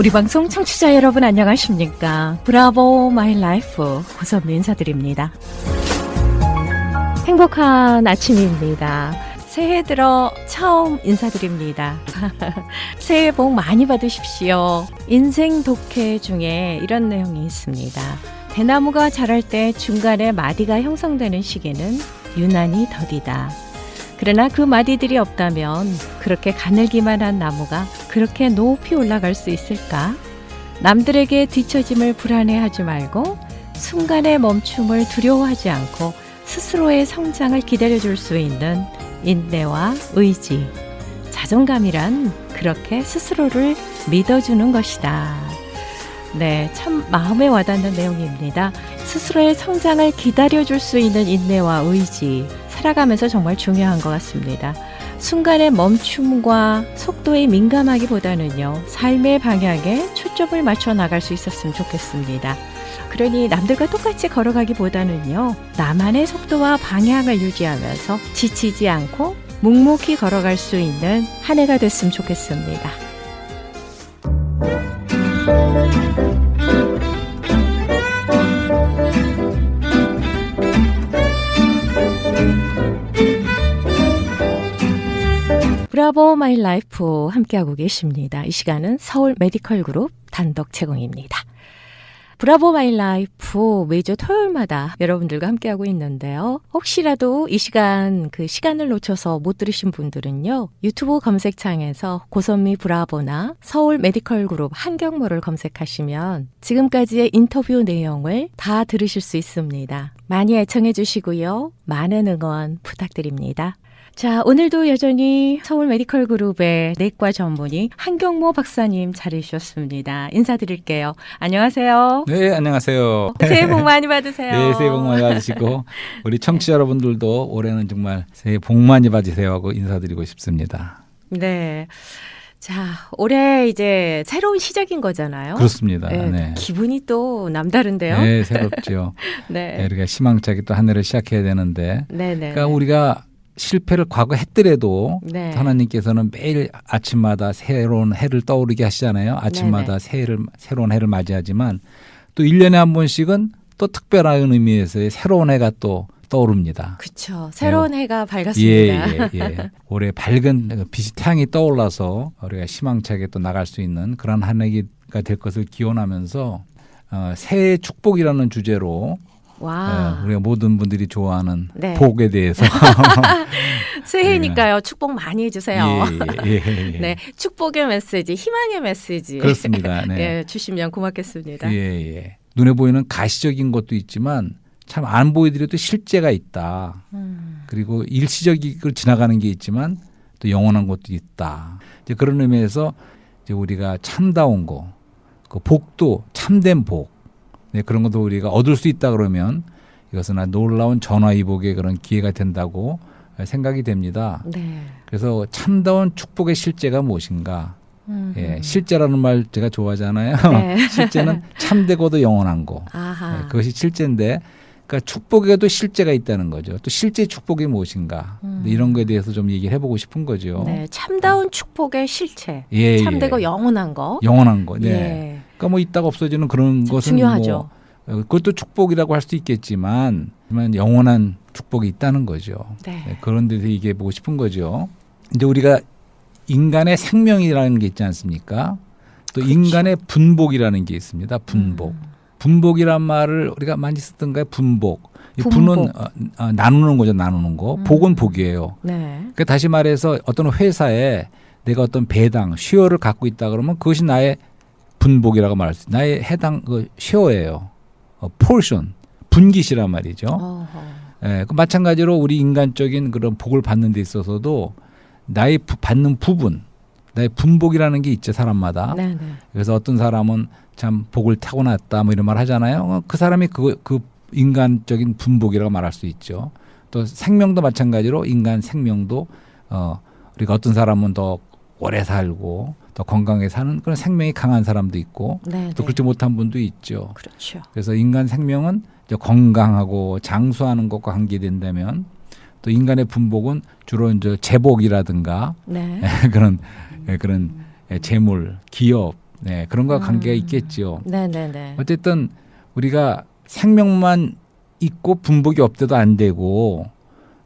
우리 방송 청취자 여러분 안녕하십니까? 브라보 마이 라이프 고선미 인사드립니다. 행복한 아침입니다. 새해 들어 처음 인사드립니다. 새해 복 많이 받으십시오. 인생 독해 중에 이런 내용이 있습니다. 대나무가 자랄 때 중간에 마디가 형성되는 시기는 유난히 더디다. 그러나 그 마디들이 없다면 그렇게 가늘기만 한 나무가 그렇게 높이 올라갈 수 있을까? 남들에게 뒤처짐을 불안해하지 말고 순간의 멈춤을 두려워하지 않고 스스로의 성장을 기다려줄 수 있는 인내와 의지. 자존감이란 그렇게 스스로를 믿어주는 것이다. 네, 참 마음에 와닿는 내용입니다. 스스로의 성장을 기다려줄 수 있는 인내와 의지. 살아가면서 정말 중요한 것 같습니다. 순간의 멈춤과 속도에 민감하기보다는요, 삶의 방향에 초점을 맞춰 나갈 수 있었으면 좋겠습니다. 그러니 남들과 똑같이 걸어가기보다는요, 나만의 속도와 방향을 유지하면서 지치지 않고 묵묵히 걸어갈 수 있는 한 해가 됐으면 좋겠습니다. 브라보 마이 라이프 함께하고 계십니다. 이 시간은 서울 메디컬 그룹 단독 제공입니다. 브라보 마이 라이프 매주 토요일마다 여러분들과 함께하고 있는데요. 혹시라도 이 시간 그 시간을 놓쳐서 못 들으신 분들은요. 유튜브 검색창에서 고선미 브라보나 서울 메디컬 그룹 한경모를 검색하시면 지금까지의 인터뷰 내용을 다 들으실 수 있습니다. 많이 애청해 주시고요. 많은 응원 부탁드립니다. 자, 오늘도 여전히 서울 메디컬 그룹의 내과 전문의 한경모 박사님 자리해 주셨습니다. 인사드릴게요. 안녕하세요. 네, 안녕하세요. 새해 복 많이 받으세요. 네, 새해 복 많이 받으시고 우리 청취자 여러분들도 올해는 정말 새해 복 많이 받으세요 하고 인사드리고 싶습니다. 네. 자, 올해 이제 새로운 시작인 거잖아요. 그렇습니다. 네, 네. 기분이 또 남다른데요. 네, 새롭죠. 네. 네, 우리가 희망차게 또 한 해를 시작해야 되는데 네, 네. 그러니까 우리가 실패를 과거 했더라도 네. 하나님께서는 매일 아침마다 새로운 해를 떠오르게 하시잖아요. 아침마다 네네. 새해를 새로운 해를 맞이하지만 또 1년에 한 번씩은 또 특별한 의미에서의 새로운 해가 또 떠오릅니다. 그쵸. 새로운 해가 예, 밝았습니다. 예, 예. 올해 밝은 빛이 태양이 떠올라서 우리가 희망차게 또 나갈 수 있는 그런 한 해가 될 것을 기원하면서 어, 새해 축복이라는 주제로 와. 어, 우리가 모든 분들이 좋아하는 아. 네. 복에 대해서 새해니까요. 축복 많이 해주세요. 예, 예, 예, 예. 네. 축복의 메시지, 희망의 메시지. 그렇습니다. 네. 예, 주시면 고맙겠습니다. 예, 예. 눈에 보이는 가시적인 것도 있지만 참 안 보이더라도 실제가 있다. 음, 그리고 일시적으로 지나가는 게 있지만 또 영원한 것도 있다. 이제 그런 의미에서 이제 우리가 참다운 거, 그 복도 참된 복, 네, 그런 것도 우리가 얻을 수 있다 그러면 이것은 놀라운 전화위복의 그런 기회가 된다고 생각이 됩니다. 네. 그래서 참다운 축복의 실제가 무엇인가? 음, 예, 실제라는 말 제가 좋아하잖아요. 네. 실제는 참되고도 영원한 거. 아하. 네, 그것이 실제인데, 그러니까 축복에도 실제가 있다는 거죠. 또 실제 축복이 무엇인가? 음. 이런 거에 대해서 좀 얘기를 해보고 싶은 거죠. 네, 참다운 축복의 실체. 예, 참되고 예. 영원한 거. 영원한 거. 네. 예. 그러니까 뭐 있다가 없어지는 그런 참 것은 중요하죠. 뭐 어, 그것도 축복이라고 할 수 있겠지만, 영원한 축복이 있다는 거죠. 네. 네, 그런 데서 얘기해 보고 싶은 거죠. 이제 우리가 인간의 생명이라는 게 있지 않습니까? 또 그렇죠. 인간의 분복이라는 게 있습니다. 분복. 음. 분복이란 말을 우리가 많이 쓰던가요? 분복. 이 분복. 분은 어, 어, 나누는 거죠. 나누는 거. 음. 복은 복이에요. 네. 그러니까 다시 말해서 어떤 회사에 내가 어떤 배당, 쉐어를 갖고 있다 그러면 그것이 나의 분복이라고 말할 수. 나의 해당 그 쉐어예요. 어, 포션, 분깃이란 말이죠. 어허. 예, 그 마찬가지로 우리 인간적인 그런 복을 받는 데 있어서도 나의 부- 받는 부분, 나의 분복이라는 게 있죠 사람마다. 네, 네. 그래서 어떤 사람은 참 복을 타고났다 뭐 이런 말 하잖아요. 어, 그 사람이 그, 그 인간적인 분복이라고 말할 수 있죠. 또 생명도 마찬가지로 인간 생명도 어 우리가 어떤 사람은 더 오래 살고 더 건강하게 사는 그런 생명이 강한 사람도 있고 네, 또 네. 그렇지 못한 분도 있죠. 그렇죠. 그래서 인간 생명은 이제 건강하고 장수하는 것과 관계된다면 또 인간의 분복은 주로 이제 재복이라든가 네. 그런 그런 재물, 기업 네, 그런 거와 관계가 음. 있겠지요. 네네네. 어쨌든 우리가 생명만 있고 분복이 없대도 안 되고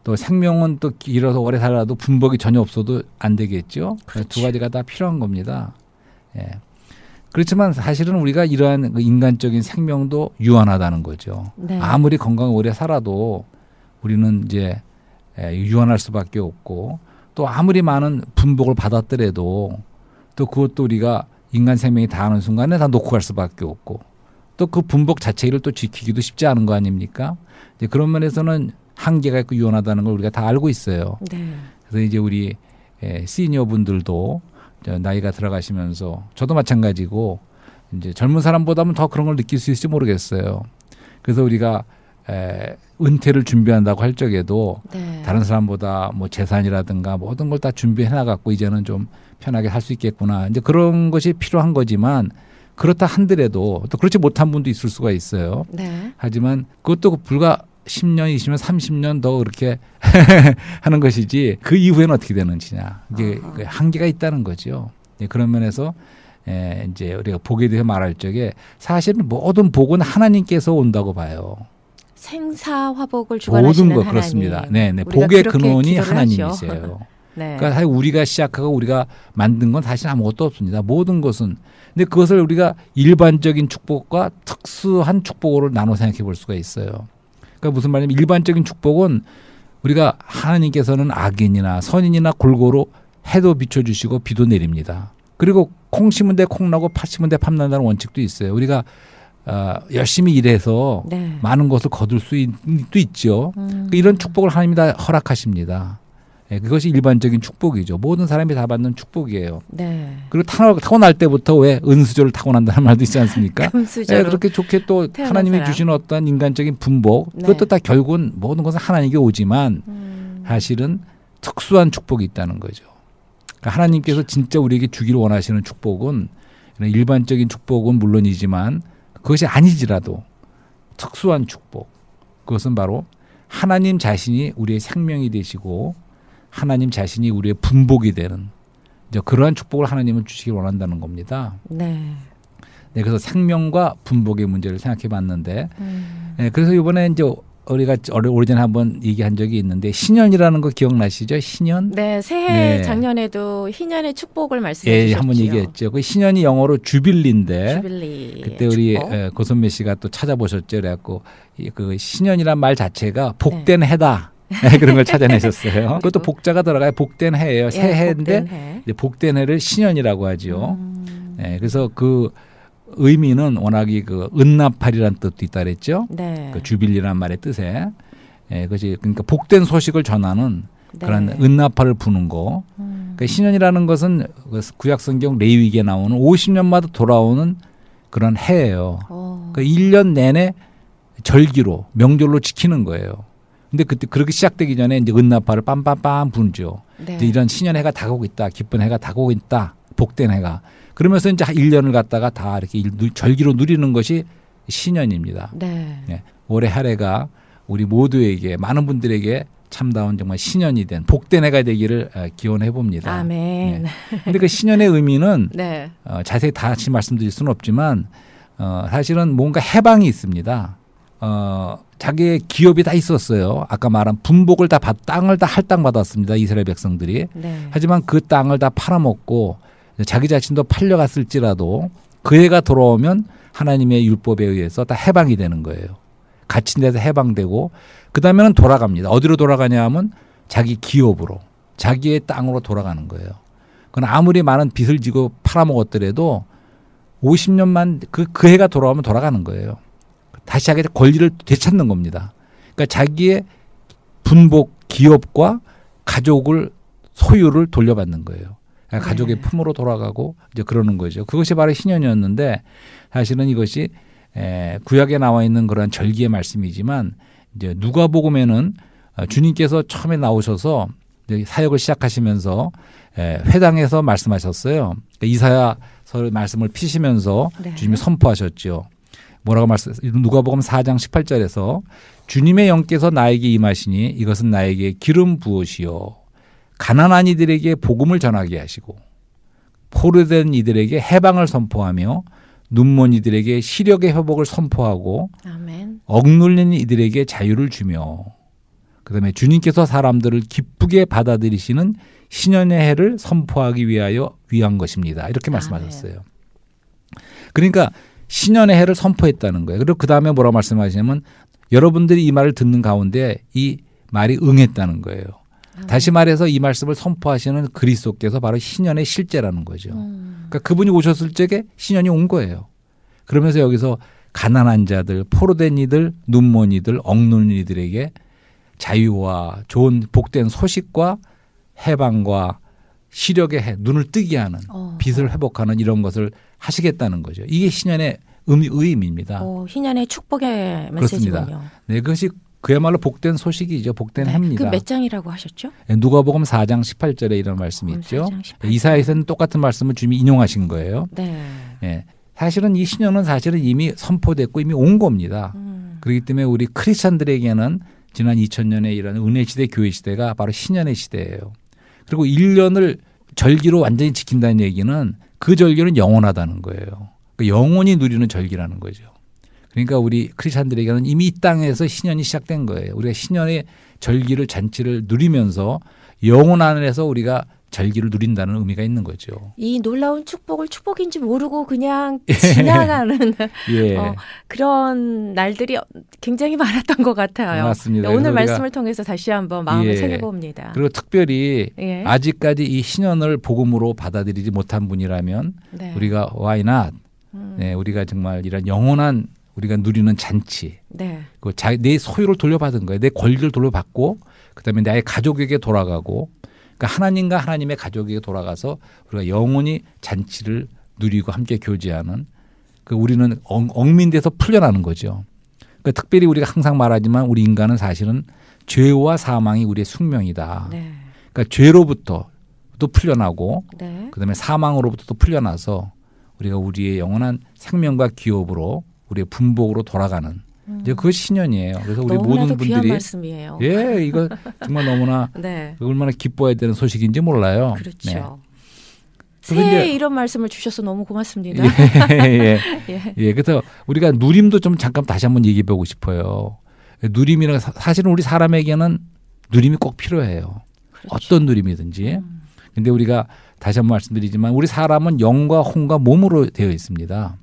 또 생명은 또 길어서 오래 살아도 분복이 전혀 없어도 안 되겠죠. 그렇죠. 두 가지가 다 필요한 겁니다. 예. 그렇지만 사실은 우리가 이러한 그 인간적인 생명도 유한하다는 거죠. 네. 아무리 건강 오래 살아도 우리는 이제 예, 유한할 수밖에 없고 또 아무리 많은 분복을 받았더라도 또 그것도 우리가 인간 생명이 다하는 순간에 다 놓고 갈 수밖에 없고 또 그 분복 자체를 또 지키기도 쉽지 않은 거 아닙니까? 그런 면에서는 한계가 있고 유한하다는 걸 우리가 다 알고 있어요. 네. 그래서 이제 우리 에, 시니어 분들도 저 나이가 들어가시면서 저도 마찬가지고 이제 젊은 사람보다는 더 그런 걸 느낄 수 있을지 모르겠어요. 그래서 우리가 에, 은퇴를 준비한다고 할 적에도 네. 다른 사람보다 뭐 재산이라든가 모든 걸 다 준비해 놔갖고 이제는 좀 편하게 살수 있겠구나. 이제 그런 것이 필요한 거지만 그렇다 한들에도 또 그렇지 못한 분도 있을 수가 있어요. 네. 하지만 그것도 불과 10년, 20년, 30년 더 그렇게 하는 것이지 그 이후에는 어떻게 되는지냐. 이게 아하. 그 한계가 있다는 거죠. 예, 그런 면에서 에, 이제 우리가 복에 대해서 말할 적에 사실은 모든 복은 하나님께서 온다고 봐요. 생사화복을 주관하시는 모든 거 하나님. 그렇습니다. 네, 네. 복의 근원이. 하나님이세요. 네. 그러니까 사실 우리가 시작하고 우리가 만든 건 사실 아무것도 없습니다. 모든 것은. 근데 그것을 우리가 일반적인 축복과 특수한 축복으로 나눠 생각해 볼 수가 있어요. 그러니까 무슨 말이냐면 일반적인 축복은 우리가 하나님께서는 악인이나 선인이나 골고루 해도 비춰주시고 비도 내립니다. 그리고 콩 심은 데 콩 나고 팥 심은 데 팥 난다는 원칙도 있어요. 우리가 어, 열심히 일해서 네. 많은 것을 거둘 수 있, 도 있죠. 음. 그러니까 이런 축복을 하나님이 다 허락하십니다. 예, 그것이 일반적인 축복이죠. 모든 사람이 다 받는 축복이에요. 네. 그리고 타고, 타고날 때부터 왜 은수저를 타고난다는 말도 있지 않습니까? 예. 그렇게 좋게 또 하나님이 사람. 주시는 어떤 인간적인 분복 네. 그것도 다 결국은 모든 것은 하나님께 오지만 음. 사실은 특수한 축복이 있다는 거죠. 그러니까 하나님께서 진짜 우리에게 주기를 원하시는 축복은 일반적인 축복은 물론이지만 그것이 아니지라도 특수한 축복 그것은 바로 하나님 자신이 우리의 생명이 되시고 하나님 자신이 우리의 분복이 되는 이제 그러한 축복을 하나님은 주시기 원한다는 겁니다. 네. 네, 그래서 생명과 분복의 문제를 생각해 봤는데 음. 네, 그래서 이번에 이제 우리가 오래- 오래전에 한번 얘기한 적이 있는데 신년이라는 거 기억나시죠? 신년? 네, 새해 네. 작년에도 희년의 축복을 말씀해 예, 주셨죠. 한번 얘기했죠. 그 신년이 영어로 주빌리인데 주빌리. 그때 우리. 에, 고선배 씨가 또 찾아보셨죠. 그래갖고 이- 그 신년이란 말 자체가 복된 네. 해다. 네, 그런 걸 찾아내셨어요. 그것도 복자가 들어가요. 복된 해예요. 예, 새해인데 복된 해. 이제 복된 해를 신년이라고 하지요. 음. 네, 그래서 그 의미는 워낙이 그 은나팔이라는 뜻도 있다 그랬죠. 네. 그 주빌리란 말의 뜻에 예, 그것이 그러니까 복된 소식을 전하는 네. 그런 은나팔을 부는 거. 음. 그러니까 신년이라는 것은 그 구약 성경 레위기에 나오는 50년마다 돌아오는 그런 해예요. 어. 그 1년 내내 절기로 명절로 지키는 거예요. 근데 그때 그렇게 시작되기 전에 이제 은나팔을 빰빰빰 부죠. 네. 이제 이런 신년 해가 다가오고 있다. 기쁜 해가 다가오고 있다. 복된 해가. 그러면서 이제 1년을 갖다가 다 이렇게 절기로 누리는 것이 신년입니다. 네. 예. 올해 한 해가 우리 모두에게 많은 분들에게 참다운 정말 신년이 된 복된 해가 되기를 어, 기원해 봅니다. 아멘. 근데 그 신년의 의미는 네. 어, 자세히 다시 말씀드릴 수는 없지만 어, 사실은 뭔가 해방이 있습니다. 어, 자기의 기업이 다 있었어요. 아까 말한 분복을 다 받, 땅을 다 할당 받았습니다. 이스라엘 백성들이. 네. 하지만 그 땅을 다 팔아먹고 자기 자신도 팔려갔을지라도 그 해가 돌아오면 하나님의 율법에 의해서 다 해방이 되는 거예요. 갇힌 데서 해방되고 그 다음에는 돌아갑니다. 어디로 돌아가냐 하면 자기 기업으로 자기의 땅으로 돌아가는 거예요. 그건 아무리 많은 빚을 지고 팔아먹었더라도 50년만 그, 그 해가 돌아오면 돌아가는 거예요. 다시 자기 권리를 되찾는 겁니다. 그러니까 자기의 분복 기업과 가족을 소유를 돌려받는 거예요. 그러니까 가족의 네. 품으로 돌아가고 이제 그러는 거죠. 그것이 바로 신년이었는데 사실은 이것이 에, 구약에 나와 있는 그러한 절기의 말씀이지만 이제 누가복음에는 어, 주님께서 처음에 나오셔서 사역을 시작하시면서 에, 회당에서 말씀하셨어요. 그러니까 이사야서 말씀을 피시면서 네. 주님이 선포하셨죠. 뭐라고 말씀? 누가복음 4장 18절에서 주님의 영께서 나에게 임하시니 이것은 나에게 기름 부으시오 가난한 이들에게 복음을 전하게 하시고 포로된 이들에게 해방을 선포하며 눈먼 이들에게 시력의 회복을 선포하고 아멘. 억눌린 이들에게 자유를 주며 그다음에 주님께서 사람들을 기쁘게 받아들이시는 신년의 해를 선포하기 위하여 위한 것입니다. 이렇게 말씀하셨어요. 그러니까 신년의 해를 선포했다는 거예요. 그리고 그 다음에 뭐라고 말씀하시냐면 여러분들이 이 말을 듣는 가운데 이 말이 응했다는 거예요. 다시 말해서 이 말씀을 선포하시는 그리스도께서 바로 신년의 실제라는 거죠. 음. 그러니까 그분이 오셨을 적에 신년이 온 거예요. 그러면서 여기서 가난한 자들, 포로된 이들, 눈먼 이들, 억눌린 이들에게 자유와 좋은 복된 소식과 해방과 시력의 해, 눈을 뜨게 하는 어. 빛을 회복하는 이런 것을 하시겠다는 거죠. 이게 신년의 의미, 의미입니다. 어, 희년의 축복의. 메시지군요. 네, 그것이 그야말로 복된 소식이죠. 복된 해입니다. 그 몇 장이라고 하셨죠? 네, 누가복음 4장 18절에 이런 말씀이 있죠. 4장 18절. 이사야에서는 똑같은 말씀을 주님이 인용하신 거예요. 네. 예. 사실은 이 신년은 사실은 이미 선포됐고 이미 온 겁니다. 음. 그렇기 때문에 우리 크리스천들에게는 지난 2000년의 이런 은혜 시대 교회 시대가 바로 신년의 시대예요. 그리고 1년을 절기로 완전히 지킨다는 얘기는 그 절기는 영원하다는 거예요. 그 영원히 누리는 절기라는 거죠. 그러니까 우리 크리스천들에게는 이미 이 땅에서 신년이 시작된 거예요. 우리가 신년의 절기를 잔치를 누리면서 영원 안에서 우리가 절기를 누린다는 의미가 있는 거죠. 이 놀라운 축복을 축복인지 모르고 그냥 지나가는 예. 어, 그런 날들이 굉장히 많았던 것 같아요. 맞습니다. 오늘 말씀을 통해서 다시 한번 마음을 예. 새겨봅니다. 그리고 특별히 예. 아직까지 이 신년을 복음으로 받아들이지 못한 분이라면 네. 우리가 why not? 음. 네, 우리가 정말 이런 영원한 우리가 누리는 잔치, 네. 그 자, 내 소유를 돌려받은 거예요. 내 권리를 돌려받고, 그다음에 나의 가족에게 돌아가고, 그러니까 하나님과 하나님의 가족에게 돌아가서 우리가 영원히 잔치를 누리고 함께 교제하는 그 우리는 엉, 얽민돼서 풀려나는 거죠. 그러니까 특별히 우리가 항상 말하지만 우리 인간은 사실은 죄와 사망이 우리의 숙명이다. 네. 그러니까 죄로부터 또 풀려나고 네. 그다음에 사망으로부터 또 풀려나서 우리가 우리의 영원한 생명과 기업으로 우리의 분복으로 돌아가는 이제 그것이 신년이에요. 그래서 우리 모든 분들이 말씀이에요. 예 이거 정말 너무나 네. 얼마나 기뻐해야 되는 소식인지 몰라요. 그렇죠. 그리고 새해 이제- 이런 말씀을 주셔서 너무 고맙습니다. 예, 예, 예. 예. 그래서 우리가 누림도 좀 잠깐 다시 한번 얘기해 보고 싶어요. 누림이란 사- 사실은 우리 사람에게는 누림이 꼭 필요해요. 그렇죠. 어떤 누림이든지. 음. 근데 우리가 다시 한번 말씀드리지만 우리 사람은 영과 혼과 몸으로 되어 있습니다.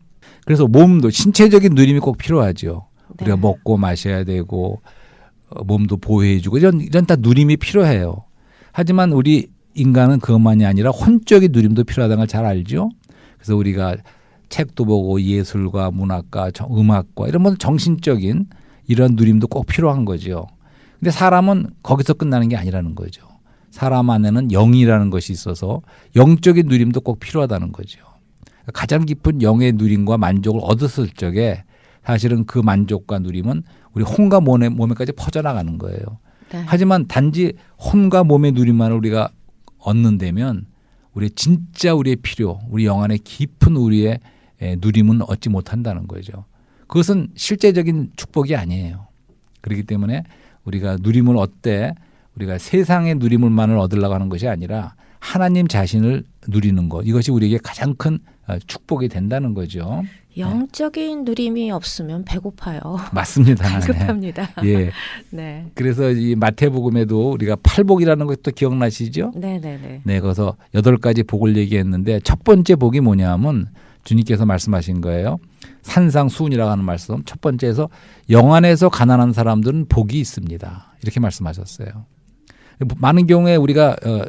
그래서 몸도 신체적인 누림이 꼭 필요하죠. 우리가 네. 먹고 마셔야 되고 어, 몸도 보호해주고 이런 이런 다 누림이 필요해요. 하지만 우리 인간은 그것만이 아니라 혼적인 누림도 필요하다는 걸 잘 알죠. 그래서 우리가 책도 보고 예술과 문학과 정- 음악과 이런 뭐 정신적인 이런 누림도 꼭 필요한 거죠. 근데 사람은 거기서 끝나는 게 아니라는 거죠. 사람 안에는 영이라는 것이 있어서 영적인 누림도 꼭 필요하다는 거죠. 가장 깊은 영의 누림과 만족을 얻었을 적에 사실은 그 만족과 누림은 우리 혼과 몸에, 몸에까지 퍼져나가는 거예요. 네. 하지만 단지 혼과 몸의 누림만을 우리가 얻는다면 우리 진짜 우리의 필요, 우리 영 안의 깊은 우리의 에, 누림은 얻지 못한다는 거죠. 그것은 실제적인 축복이 아니에요. 그렇기 때문에 우리가 누림을 얻되 우리가 세상의 누림을만을 얻으려고 하는 것이 아니라 하나님 자신을 누리는 것 이것이 우리에게 가장 큰 어, 축복이 된다는 거죠. 영적인 누림이 없으면 배고파요. 맞습니다. 네. 급합니다. 예. 네. 그래서 이 마태복음에도 우리가 팔복이라는 것도 기억나시죠? 네, 네, 네. 네, 여덟 가지 복을 얘기했는데 첫 번째 복이 뭐냐면 주님께서 말씀하신 거예요. 산상수훈이라고 하는 말씀. 첫 번째에서 영안에서 가난한 사람들은 복이 있습니다. 이렇게 말씀하셨어요. 많은 경우에 우리가 어,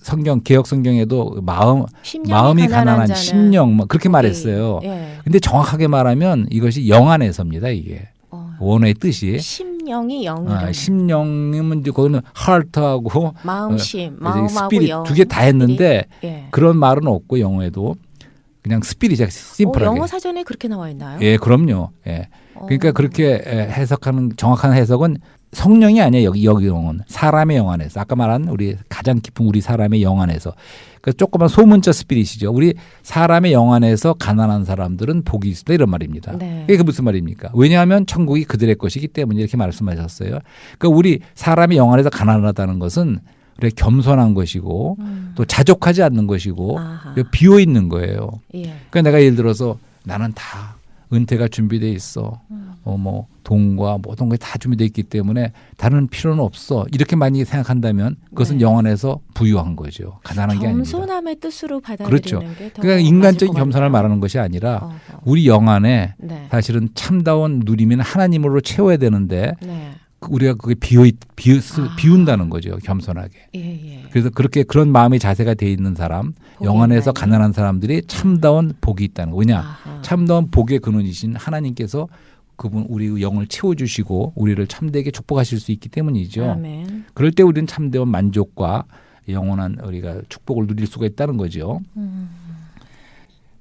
성경 개혁 성경에도 마음 마음이 가난한 자는 심령 뭐 그렇게 복이- 말했어요. 예. 근데 정확하게 말하면 이것이 영안에서입니다. 이게 어, 원어의 뜻이 심령이 영이라는 아, 심령이면 이제 거기는 하트하고 마음심, 어, 마음하고 스피릿 영두개 다 했는데 예. 그런 말은 없고 영어에도 그냥 스피릿이 어, 심플하게. 영어 사전에 그렇게 나와 있나요? 예, 그럼요. 예. 어. 그러니까 그렇게 에, 해석하는 정확한 해석은 성령이 아니에요. 여기 여기 영은 사람의 영 안에서 아까 말한 우리 가장 깊은 우리 사람의 영 안에서 그 조그만 소문자 스피릿이죠. 우리 사람의 영 안에서 가난한 사람들은 복이 있다 이런 말입니다. 네. 이게 무슨 말입니까? 왜냐하면 천국이 그들의 것이기 때문에 이렇게 말씀하셨어요. 그러니까 우리 사람의 영 안에서 가난하다는 것은 우리가 겸손한 것이고 음. 또 자족하지 않는 것이고. 비어 있는 거예요. 예. 그러니까 내가 예를 들어서 나는 다 은퇴가 준비돼 있어. 음. 어, 뭐 돈과 모든 것이 다 준비돼 있기 때문에 다른 필요는 없어. 이렇게 많이 생각한다면 그것은 네. 영안에서 부유한 거죠. 가난한 게 아닙니다. 겸손함의 뜻으로 받아들이는 그렇죠. 게더 그러니까 인간적인 겸손을 말하는 것이 아니라 어허. 우리 영안에 네. 사실은 참다운 누림은 하나님으로 채워야 되는데 네. 그 우리가 그게 비어 있- 비우, 아. 비운다는 거죠. 겸손하게. 예, 예. 그래서 그렇게 그런 마음의 자세가 돼 있는 사람, 영안에서? 가난한 사람들이 참다운 복이 있다는 거. 왜냐? 아하. 참다운 복의 근원이신 하나님께서 그분 우리 영을 채워주시고 우리를 참되게 축복하실 수 있기 때문이죠. 아멘. 그럴 때 우리는 참되운 만족과 영원한 우리가 축복을 누릴 수가 있다는 거죠. 음.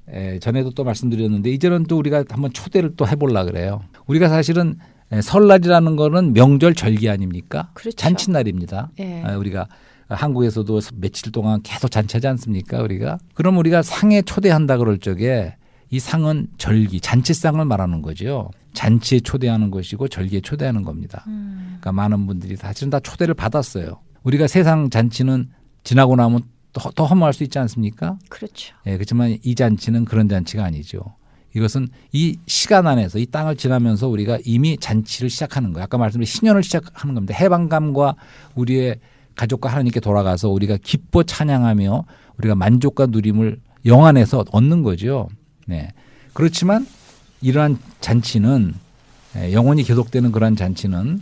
에, 전에도 또 말씀드렸는데 이제는 또 우리가 한번 초대를 또 해보려 그래요. 우리가 사실은 에, 설날이라는 거는 명절 절기 아닙니까? 그렇죠. 잔칫날입니다. 예. 아, 우리가 한국에서도 며칠 동안 계속 잔치하지 않습니까? 우리가 그럼 우리가 상에 초대한다 그럴 적에 이 상은 절기 잔치상을 말하는 거죠. 잔치에 초대하는 것이고 절기에 초대하는 겁니다. 음. 그러니까 많은 분들이 사실은 다 초대를 받았어요. 우리가 세상 잔치는 지나고 나면 더, 더 허무할 수 있지 않습니까? 그렇죠. 예, 그렇지만 이 잔치는 그런 잔치가 아니죠. 이것은 이 시간 안에서 이 땅을 지나면서 우리가 이미 잔치를 시작하는 거예요. 아까 말씀드린 신년을 시작하는 겁니다. 해방감과 우리의 가족과 하나님께 돌아가서 우리가 기뻐 찬양하며 우리가 만족과 누림을 영 안에서 얻는 거죠. 네. 그렇지만 이러한 잔치는 예, 영원히 계속되는 그러한 잔치는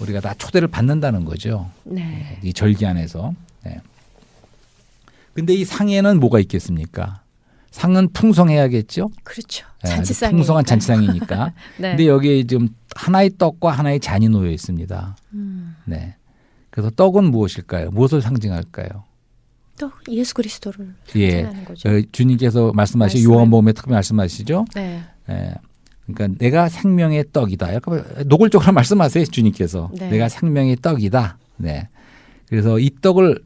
우리가 다 초대를 받는다는 거죠. 네. 이 절기 안에서. 네. 근데 이 상에는 뭐가 있겠습니까? 상은 풍성해야겠죠. 그렇죠. 예, 잔치상이 풍성한 잔치상이니까. 네. 근데 여기에 지금 하나의 떡과 하나의 잔이 놓여 있습니다. 음. 네. 그래서 떡은 무엇일까요? 무엇을 상징할까요? 또 예수 그리스도를 예. 상징하는 거죠. 어, 주님께서 말씀하신 요한복음에 특히 말씀하시죠. 네. 예. 그러니까 내가 생명의 떡이다. 약간 노골적으로 말씀하세요, 주님께서. 네. 내가 생명의 떡이다. 네. 그래서 이 떡을 한,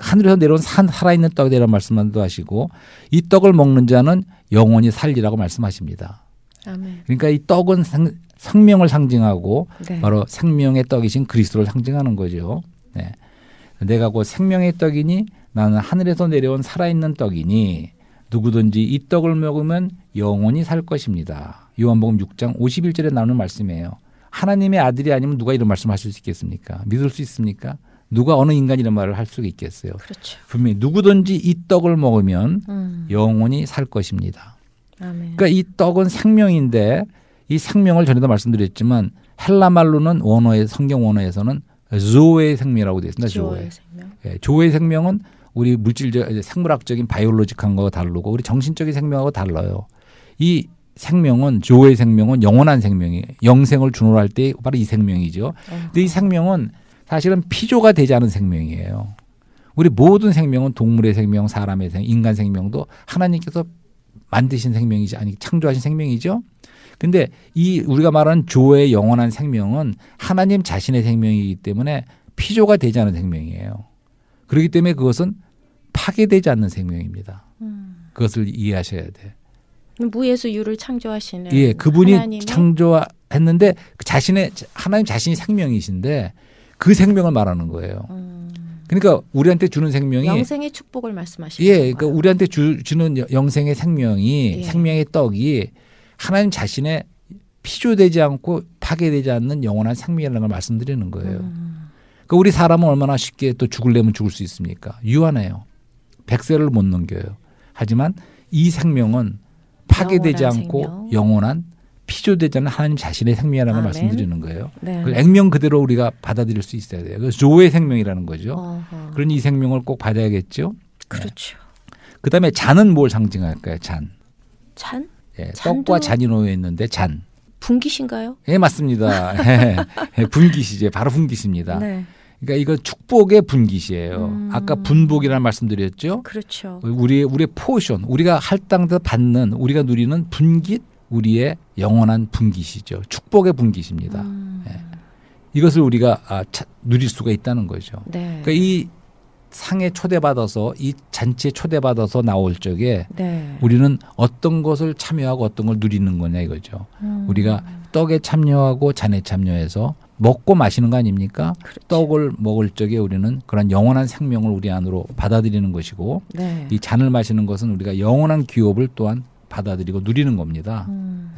하늘에서 내려온 산 살아있는 떡이라는 말씀도 하시고 이 떡을 먹는 자는 영원히 살리라고 말씀하십니다. 아멘. 그러니까 이 떡은 생, 생명을 상징하고 네. 바로 생명의 떡이신 그리스도를 상징하는 거죠. 네. 내가 곧 생명의 떡이니 나는 하늘에서 내려온 살아있는 떡이니 누구든지 이 떡을 먹으면 영원히 살 것입니다. 요한복음 6장 51절에 나오는 말씀이에요. 하나님의 아들이 아니면 누가 이런 말씀하실 수 있겠습니까? 믿을 수 있습니까? 누가 어느 인간이 이런 말을 할 수가 있겠어요? 그렇죠. 분명히 누구든지 이 떡을 먹으면 음. 영원히 살 것입니다. 아멘. 그러니까 이 떡은 생명인데 이 생명을 전에도 말씀드렸지만 헬라 말로는 원어의 성경 원어에서는 조의 생명이라고 되어 있습니다. 조의. 생명. 예, 조의 생명은 우리 물질적 생물학적인 바이올로직한 거와 다르고 우리 정신적인 생명하고 달라요. 이 생명은 조의 생명은 영원한 생명이에요. 영생을 준호할 때 바로 이 생명이죠. 어. 근데 이 생명은 사실은 피조가 되지 않은 생명이에요. 우리 모든 생명은 동물의 생명, 사람의 생명, 인간 생명도 하나님께서 만드신 생명이지 아니 창조하신 생명이죠. 근데 이 우리가 말하는 조의 영원한 생명은 하나님 자신의 생명이기 때문에 피조가 되지 않은 생명이에요. 그렇기 때문에 그것은 파괴되지 않는 생명입니다. 음. 그것을 이해하셔야 돼. 무에서 유를 창조하시는 예, 그분이 네. 하나님의 창조했는데 그 자신의 하나님 자신이 생명이신데 그 생명을 말하는 거예요. 음, 그러니까 우리한테 주는 생명이 영생의 축복을 말씀하시는 예? 그러니까 우리한테 주, 주는 여- 영생의 생명이 예. 생명의 떡이 하나님 자신의 피조되지 않고 파괴되지 않는 영원한 생명이라는 걸 말씀드리는 거예요. 음, 그러니까 우리 사람은 얼마나 쉽게 또 죽을려면 죽을 수 있습니까? 유한해요. 백세를 못 넘겨요. 하지만 이 생명은 파괴되지 않고 생명. 영원한 피조되지 않는 하나님 자신의 생명이라는 걸. 말씀드리는 거예요. 네. 그걸 액면 그대로 우리가 받아들일 수 있어야 돼요. 그래서 조의 생명이라는 거죠. 어허. 그런 이 생명을 꼭 받아야겠죠. 그렇죠. 그다음에 잔은 뭘 상징할까요? 잔. 잔 예, 잔도- 떡과 잔이 놓여 있는데 잔. 분기신가요? 예, 맞습니다. 예, 예, 분기시제 바로 분기시입니다. 네. 그러니까 이거 축복의 분기시예요. 음. 아까 분복이라는 말씀드렸죠. 그렇죠. 우리의 우리의 포션, 우리가 할당도 받는 우리가 누리는 분깃 우리의 영원한 분깃이죠. 축복의 분깃입니다. 음, 예. 이것을 우리가 아, 차- 누릴 수가 있다는 거죠. 네. 그러니까 이 상에 초대받아서 이 잔치에 초대받아서 나올 적에 네. 우리는 어떤 것을 참여하고 어떤 걸 누리는 거냐 이거죠. 음, 우리가 떡에 참여하고 잔에 참여해서 먹고 마시는 거 아닙니까? 그렇죠. 떡을 먹을 적에 우리는 그런 영원한 생명을 우리 안으로 받아들이는 것이고 네. 이 잔을 마시는 것은 우리가 영원한 기업을 또한 받아들이고 누리는 겁니다. 음,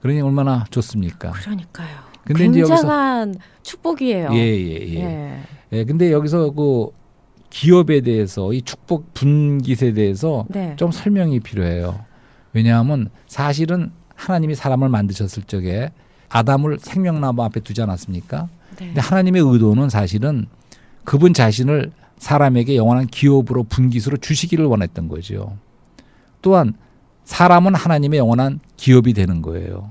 그러니 얼마나 좋습니까? 그러니까요. 근데 이제 여기서- 굉장한 축복이에요. 예, 예, 예. 예. 예, 근데 여기서 그 기업에 대해서 이 축복 분깃에 대해서 네. 좀 설명이 필요해요. 왜냐하면 사실은 하나님이 사람을 만드셨을 적에 아담을 생명나무 앞에 두지 않았습니까? 네. 근데 하나님의 의도는 사실은 그분 자신을 사람에게 영원한 기업으로 분깃으로 주시기를 원했던 거죠. 또한 사람은 하나님의 영원한 기업이 되는 거예요.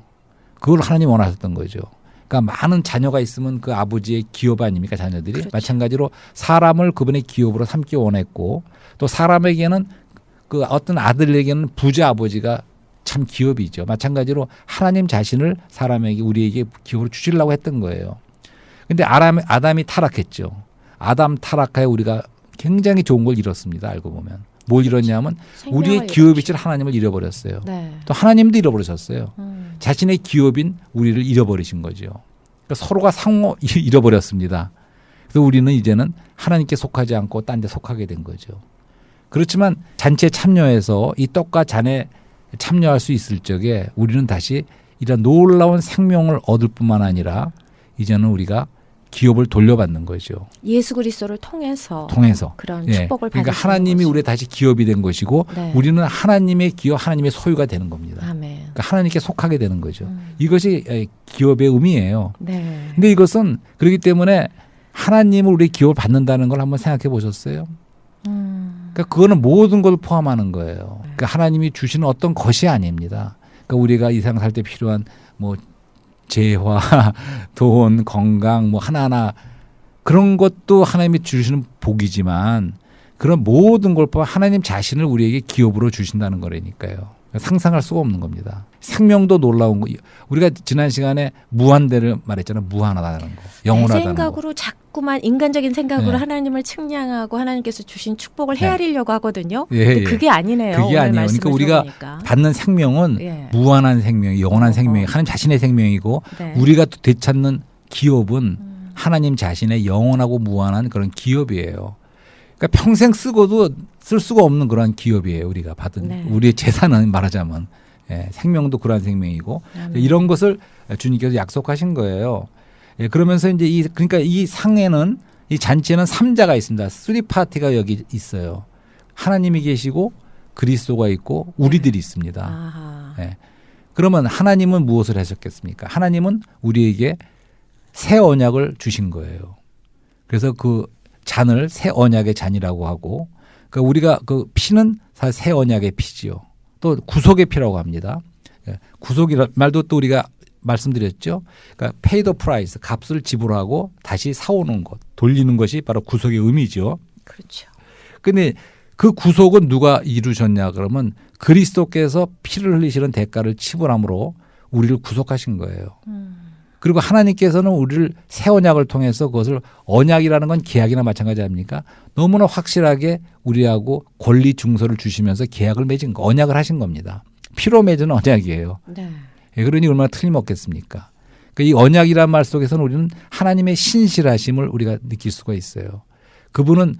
그걸 하나님 이 원하셨던 거죠. 그러니까 많은 자녀가 있으면 그 아버지의 기업 아닙니까 자녀들이 그렇죠. 마찬가지로 사람을 그분의 기업으로 삼기 원했고 또 사람에게는 그 어떤 아들에게는 부자 아버지가 참 기업이죠. 마찬가지로 하나님 자신을 사람에게 우리에게 기업으로 주시려고 했던 거예요. 근데 아담, 아담이 타락했죠. 아담 타락하에 우리가 굉장히 좋은 걸 잃었습니다. 알고 보면 뭘 잃었냐면 우리의. 기업이실 하나님을 잃어버렸어요. 네. 또 하나님도 잃어버리셨어요. 음, 자신의 기업인 우리를 잃어버리신 거죠. 그러니까 서로가 상호 잃어버렸습니다. 그래서 우리는 이제는 하나님께 속하지 않고 딴 데 속하게 된 거죠. 그렇지만 잔치에 참여해서 이 떡과 잔에 참여할 수 있을 적에 우리는 다시 이런 놀라운 생명을 얻을 뿐만 아니라 이제는 우리가 기업을 돌려받는 거죠. 예수 그리스도를 통해서 통해서. 그런 예. 축복을 받을 그러니까 하나님이. 우리의 다시 기업이 된 것이고 네. 우리는 하나님의 기업, 하나님의 소유가 되는 겁니다. 아멘. 그러니까 하나님께 속하게 되는 거죠. 음, 이것이 에, 기업의 의미예요. 네. 근데 이것은 그렇기 때문에 하나님을 우리 기업을 받는다는 걸 한번 생각해 보셨어요? 음, 그러니까 그거는 모든 걸 포함하는 거예요. 그러니까 하나님이 주시는 어떤 것이 아닙니다. 그러니까 우리가 이 세상 살 때 필요한 뭐 재화, 돈, 건강 뭐 하나하나 그런 것도 하나님이 주시는 복이지만 그런 모든 걸 포함 하나님 자신을 우리에게 기업으로 주신다는 거라니까요. 상상할 수가 없는 겁니다. 생명도 놀라운 거. 우리가 지난 시간에 무한대를 말했잖아요. 무한하다는 거. 내 영원하다는 거. 생각으로 자꾸만 인간적인 생각으로 네. 하나님을 측량하고 하나님께서 주신 축복을 네. 헤아리려고 하거든요. 예, 근데 예. 그게 아니네요. 그게 아니에요. 그러니까 우리가 들어보니까. 받는 생명은 예. 무한한 생명, 영원한 어허. 생명이 하나님 자신의 생명이고 네. 우리가 또 되찾는 기업은 음, 하나님 자신의 영원하고 무한한 그런 기업이에요. 그러니까 평생 쓰고도 쓸 수가 없는 그런 기업이에요. 우리가 받은 네. 우리의 재산은 말하자면 예, 생명도 그러한 생명이고 아멘. 이런 것을 주님께서 약속하신 거예요. 예, 그러면서 이제 이 그러니까 이 상에는 이 잔치에는 삼자가 있습니다. 쓰리 파티가 여기 있어요. 하나님이 계시고 그리스도가 있고 우리들이 있습니다. 아하. 예. 그러면 하나님은 무엇을 하셨겠습니까? 하나님은 우리에게 새 언약을 주신 거예요. 그래서 그 잔을 새 언약의 잔이라고 하고, 그 우리가 그 피는 사실 새 언약의 피지요. 또 구속의 피라고 합니다. 예. 구속이라 말도 또 우리가 말씀드렸죠. 그러니까 pay the price, 값을 지불하고 다시 사오는 것, 돌리는 것이 바로 구속의 의미죠. 그렇죠. 근데 그 구속은 누가 이루셨냐 그러면 그리스도께서 피를 흘리시는 대가를 치불함으로 우리를 구속하신 거예요. 음, 그리고 하나님께서는 우리를 새 언약을 통해서 그것을 언약이라는 건 계약이나 마찬가지 아닙니까? 너무나 확실하게 우리하고 권리 중서를 주시면서 계약을 맺은 거, 언약을 하신 겁니다. 피로 맺은 언약이에요. 네. 예, 그러니 얼마나 틀림없겠습니까? 그러니까 이 언약이란 말 속에서는 우리는 하나님의 신실하심을 우리가 느낄 수가 있어요. 그분은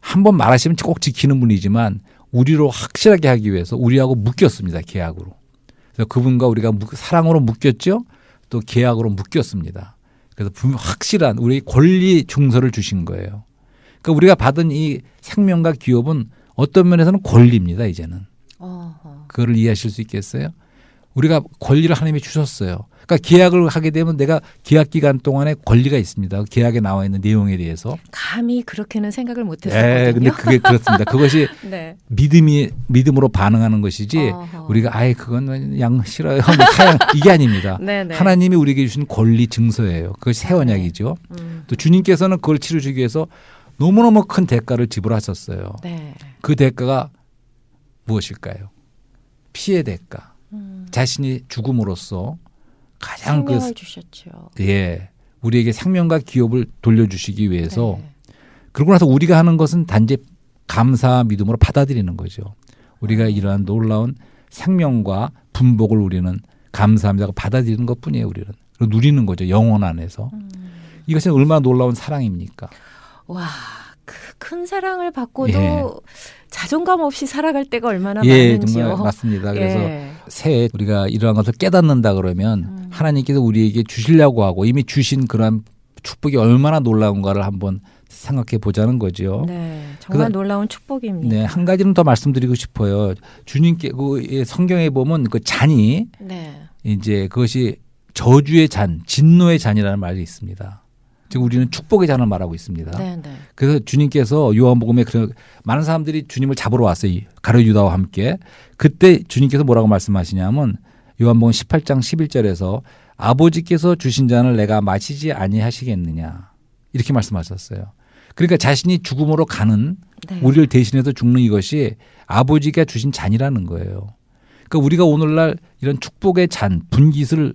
한 번 말하시면 꼭 지키는 분이지만 우리로 확실하게 하기 위해서 우리하고 묶였습니다. 계약으로. 그래서 그분과 우리가 묶- 사랑으로 묶였죠. 또 계약으로 묶였습니다. 그래서 분명 확실한 우리의 권리 중서를 주신 거예요. 그러니까 우리가 받은 이 생명과 기업은 어떤 면에서는 권리입니다. 이제는. 어허. 그거를 이해하실 수 있겠어요? 우리가 권리를 하나님이 주셨어요. 그러니까 계약을 하게 되면 내가 계약 기간 동안에 권리가 있습니다. 계약에 나와 있는 내용에 대해서. 감히 그렇게는 생각을 예, 못했었거든요. 근데 그게 그렇습니다. 그것이 네. 믿음이 믿음으로 반응하는 것이지 어허. 우리가 아예 그건 양 싫어요. 뭐 사양 이게 아닙니다. 네네. 하나님이 우리에게 주신 권리 증서예요. 그것이 새 언약이죠. 음, 또 주님께서는 그걸 치러주기 위해서 너무너무 큰 대가를 지불하셨어요. 네. 그 대가가 무엇일까요? 피의 대가. 음, 자신이 죽음으로써 가장 그 주셨죠. 예, 우리에게 생명과 기업을 돌려주시기 위해서 네. 그러고 나서 우리가 하는 것은 단지 감사 믿음으로 받아들이는 거죠. 우리가 음. 이러한 놀라운 생명과 분복을 우리는 감사합니다 받아들이는 것뿐이에요. 우리는 그리고 누리는 거죠. 영혼 안에서. 음. 이것이 얼마나 놀라운 사랑입니까? 와, 그큰 사랑을 받고도 예. 자존감 없이 살아갈 때가 얼마나 예, 많은지요. 정말 맞습니다. 그래서 예. 새해 우리가 이러한 것을 깨닫는다 그러면 음. 하나님께서 우리에게 주시려고 하고 이미 주신 그러한 축복이 얼마나 놀라운가를 한번 생각해 보자는 거죠. 네, 정말 그다음- 놀라운 축복입니다. 네, 한 가지는 더 말씀드리고 싶어요. 주님께 그 예, 성경에 보면 그 잔이 네. 이제 그것이 저주의 잔, 진노의 잔이라는 말이 있습니다. 즉 우리는 축복의 잔을 말하고 있습니다. 네, 네. 그래서 주님께서 요한복음에 그 많은 사람들이 주님을 잡으러 왔어요. 가룟 유다와 함께. 그때 주님께서 뭐라고 말씀하시냐면 요한복음 18장 11절에서 아버지께서 주신 잔을 내가 마시지 아니하시겠느냐. 이렇게 말씀하셨어요. 그러니까 자신이 죽음으로 가는 네. 우리를 대신해서 죽는 이것이 아버지가 주신 잔이라는 거예요. 그러니까 우리가 오늘날 이런 축복의 잔, 분깃을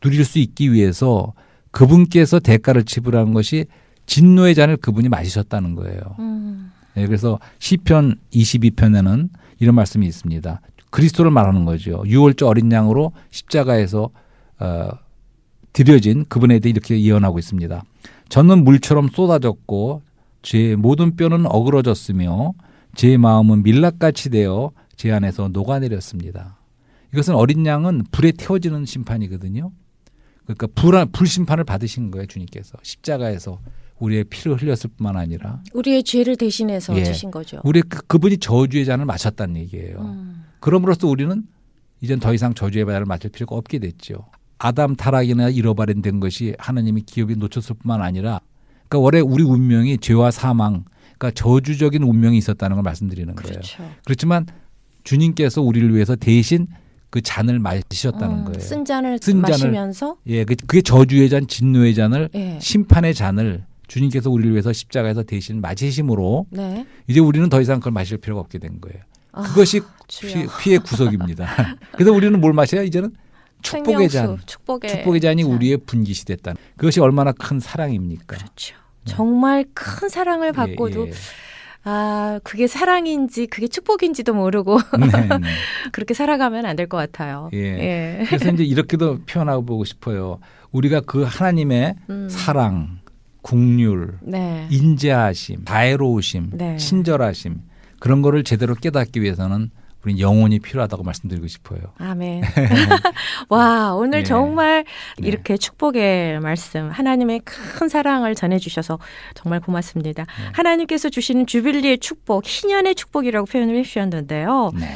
누릴 수 있기 위해서 그분께서 대가를 지불한 것이 진노의 잔을 그분이 마시셨다는 거예요. 음, 예, 그래서 시편 22편에는 이런 말씀이 있습니다. 그리스도를 말하는 거죠. 유월절 어린 양으로 십자가에서 어, 드려진 그분에 대해 이렇게 예언하고 있습니다. 저는 물처럼 쏟아졌고 제 모든 뼈는 어그러졌으며 제 마음은 밀랍같이 되어 제 안에서 녹아내렸습니다. 이것은 어린 양은 불에 태워지는 심판이거든요. 그러니까 불, 불심판을 받으신 거예요, 주님께서. 십자가에서 우리의 피를 흘렸을 뿐만 아니라 우리의 죄를 대신해서 예. 주신 거죠. 우리 그, 그분이 저주의 잔을 마셨다는 얘기예요. 음, 그럼으로써 우리는 이젠 더 이상 저주의 잔을 마실 필요가 없게 됐죠. 아담 타락이나 잃어버린 된 것이 하나님이 기업이 놓쳤을 뿐만 아니라 그러니까 원래 우리 운명이 죄와 사망, 그러니까 저주적인 운명이 있었다는 걸 말씀드리는 거예요. 그렇죠. 그렇지만 주님께서 우리를 위해서 대신 그 잔을 마시셨다는 음, 거예요. 쓴 잔을 쓴 잔을- 마시면서 예, 그- 그게 저주의 잔, 진노의 잔을 예. 심판의 잔을 주님께서 우리를 위해서 십자가에서 대신 마시심으로 네. 이제 우리는 더 이상 그걸 마실 필요가 없게 된 거예요. 아, 그것이. 피, 피의 구속입니다. 그래서 우리는 뭘 마셔야 이제는 축복의 생명수, 잔. 축복의, 축복의 잔이 잔. 우리의 분깃이 됐다. 그것이 얼마나 큰 사랑입니까? 그렇죠. 정말 큰 사랑을 예, 받고도 예. 아 그게 사랑인지 그게 축복인지도 모르고 네, 네. 그렇게 살아가면 안 될 것 같아요. 예. 예. 그래서 이제 이렇게도 표현하고 보고 싶어요. 우리가 그 하나님의 음. 사랑, 국률, 네. 인자하심, 다애로우심, 네. 친절하심 그런 거를 제대로 깨닫기 위해서는 우리 영혼이 필요하다고 말씀드리고 싶어요. 아멘. 와, 오늘 예. 정말 네. 이렇게 축복의 말씀, 하나님의 큰 사랑을 전해주셔서 정말 고맙습니다. 네. 하나님께서 주시는 주빌리의 축복, 희년의 축복이라고 표현을 해주셨는데요. 네.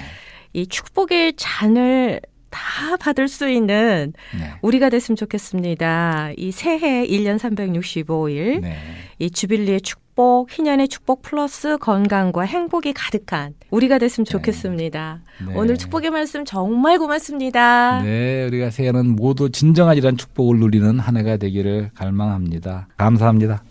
이 축복의 잔을 다 받을 수 있는 네. 우리가 됐으면 좋겠습니다. 이 새해 1년 365일, 네. 이 주빌리의 축복, 희년의 축복 플러스 건강과 행복이 가득한 우리가 됐으면 네. 좋겠습니다. 네. 오늘 축복의 말씀 정말 고맙습니다. 네, 우리가 새해는 모두 진정한 이런 축복을 누리는 한 해가 되기를 갈망합니다. 감사합니다.